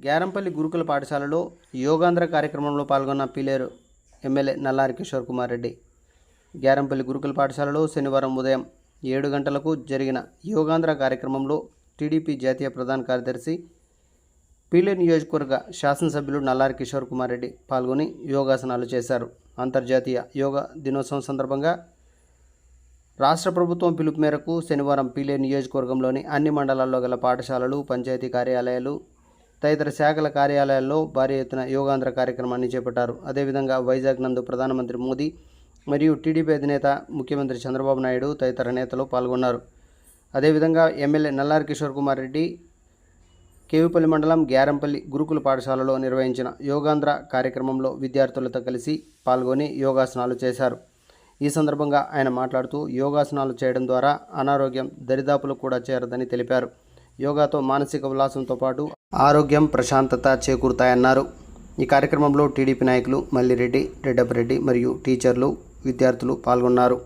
గ్యారంపల్లి గురుకుల పాఠశాలలో యోగాంధ్ర కార్యక్రమంలో పాల్గొన్న పీలేరు ఎమ్మెల్యే నల్లారి కిషోర్ కుమార్ రెడ్డి. గ్యారంపల్లి గురుకుల పాఠశాలలో శనివారం ఉదయం ఏడు గంటలకు జరిగిన యోగాంధ్ర కార్యక్రమంలో టీడీపీ జాతీయ ప్రధాన కార్యదర్శి పీలేరు నియోజకవర్గ శాసనసభ్యులు నల్లారి కిషోర్ కుమార్ రెడ్డి పాల్గొని యోగాసనాలు చేశారు. అంతర్జాతీయ యోగా దినోత్సవం సందర్భంగా రాష్ట్ర ప్రభుత్వం పిలుపు మేరకు శనివారం పీలేరు నియోజకవర్గంలోని అన్ని మండలాల్లో గల పాఠశాలలు పంచాయతీ కార్యాలయాలు తదితర శాఖల కార్యాలయాల్లో భారీ ఎత్తున యోగాంధ్ర కార్యక్రమాన్ని చేపట్టారు. అదేవిధంగా వైజాగ్ నందు ప్రధానమంత్రి మోదీ మరియు టీడీపీ అధినేత ముఖ్యమంత్రి చంద్రబాబు నాయుడు తదితర నేతలు పాల్గొన్నారు. అదేవిధంగా ఎమ్మెల్యే నల్లారి కిషోర్ కుమార్ రెడ్డి కేవిపల్లి మండలం గ్యారంపల్లి గురుకుల పాఠశాలలో నిర్వహించిన యోగాంధ్ర కార్యక్రమంలో విద్యార్థులతో కలిసి పాల్గొని యోగాసనాలు చేశారు. ఈ సందర్భంగా ఆయన మాట్లాడుతూ యోగాసనాలు చేయడం ద్వారా అనారోగ్యం దరిదాపులు కూడా చేరదని తెలిపారు. యోగాతో మానసిక ఉల్లాసంతో పాటు ఆరోగ్యం ప్రశాంతత చేకూరుతాయన్నారు. ఈ కార్యక్రమంలో టీడీపీ నాయకులు మల్లిరెడ్డి రెడ్డపరెడ్డి మరియు టీచర్లు విద్యార్థులు పాల్గొన్నారు.